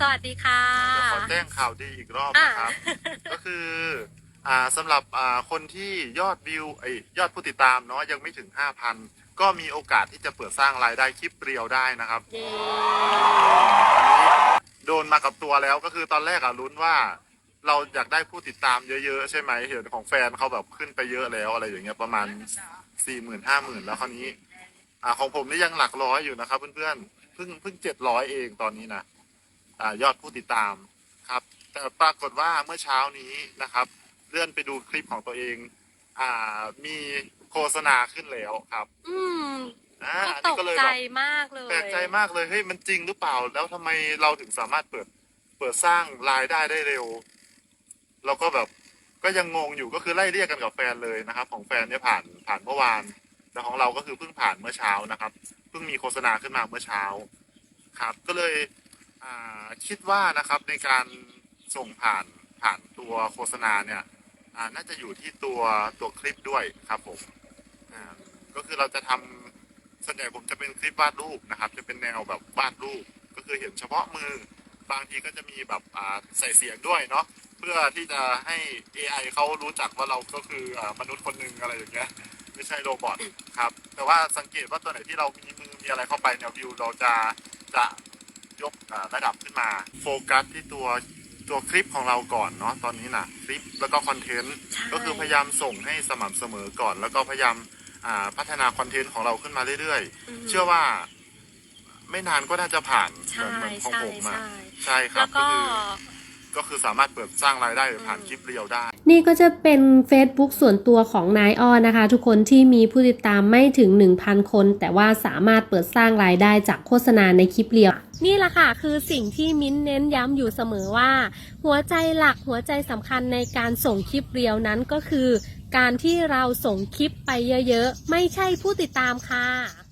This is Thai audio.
สวัสดีค่ะจะขอแจ้งข่าวดีอีกรอบนะครับ ก็คืออ่าสำหรับอ่าคนที่ยอดวิวไอยยอดผู้ติดตามเนาะยังไม่ถึง 5,000 ก็มีโอกาสที่จะเปิดสร้างรายได้คลิปเรียวได้นะครับ เย้โดนมากับตัวแล้วก็คือตอนแรกอะลุ้นว่า เราอยากได้ผู้ติดตามเยอะๆ ใช่ไหมเห็นของแฟนเขาแบบขึ้นไปเยอะแล้วอะไรอย่างเงี้ยประมาณสี่หมื่นห้าหมื่นแล้วคราวนี้ อ่าของผมนี่ยังหลักร้อยอยู่นะครับเพื่อนๆเพิ่งเพิ่งเจ็ดร้อยเองตอนนี้นะ อ่ายอดผู้ติดตามครับ แต่ปรากฏว่าเมื่อเช้านี้นะครับ เลื่อนไปดูคลิปของตัวเอง อ่ามีโฆษณาขึ้นแล้วครับอืมอ่าก็อันตนี้กก็เลยใจแบบ มากเลย แปลกใจมากเลย เฮ้ย มันจริงหรือเปล่า แล้วทำไมเราถึงสามารถเปิด เปิดสร้างรายได้ได้เร็ว เราก็แบบ ก็ยังงงอยู่ ก็คือไล่เรียกกันกับแฟนเลยนะครับ ของแฟนเนี่ยผ่าน ผ่านเมื่อวาน แต่ของเราก็คือเพิ่งผ่านเมื่อเช้านะครับ เพิ่งมีโฆษณาขึ้นมาเมื่อเช้า ครับ ก็เลยอ่า คิดว่านะครับในการส่งผ่านผ่านตัวโฆษณาเนี่ยน่าจะอยู่ที่ตัวตัวคลิปด้วยครับผมก็คือเราจะทำส่วนใหญ่ผมจะเป็นคลิปวาดรูปนะครับ จะเป็นแนวแบบวาดรูป ก็คือเห็นเฉพาะมือบางทีก็จะมีแบบใส่เสียงด้วยเนาะเพื่อที่จะให้ AI เขารู้จักว่าเราก็คืออมนุษย์คนหนึ่งอะไรอย่างเงี้ยไม่ใช่โรบอทครับ แต่ว่าสังเกตว่าตัวไหนที่เรามีมือมีอะไรเข้าไปเนี่ยวิวเราจะจะ ยกอ่าระดับขึ้นมา โฟกัสที่ตัวตัวคลิปของเราก่อนเนาะตอนนี้นะคลิปแล้วก็คอนเทนต์ใช่ก็คือพยายามส่งให้สม่ำเสมอก่อน แล้วก็พยายามอ่าพัฒนาคอนเทนต์ของเราขึ้นมาเรื่อยมๆเชื่อว่าไม่นานก็น่าจะผ่านใช่เหมือนของใช่ผมอะใช่ใช่ครัแล้บวก็ก็คือก็คือสามารถเปิดสร้างรายได้ผ่านคลิปเรียวได้ นี่ก็จะเป็น Facebook ส่วนตัวของนายอ้อนะคะ ทุกคนที่มีผู้ติดตามไม่ถึง 1,000 คน แต่ว่าสามารถเปิดสร้างรายได้จากโฆษณาในคลิปเรียว นี่แหละค่ะคือสิ่งที่มิ้นเน้นย้ำอยู่เสมอว่า หัวใจหลักหัวใจสำคัญในการส่งคลิปเรียวนั้นก็คือ การที่เราส่งคลิปไปเยอะๆ ไม่ใช่ผู้ติดตามค่ะ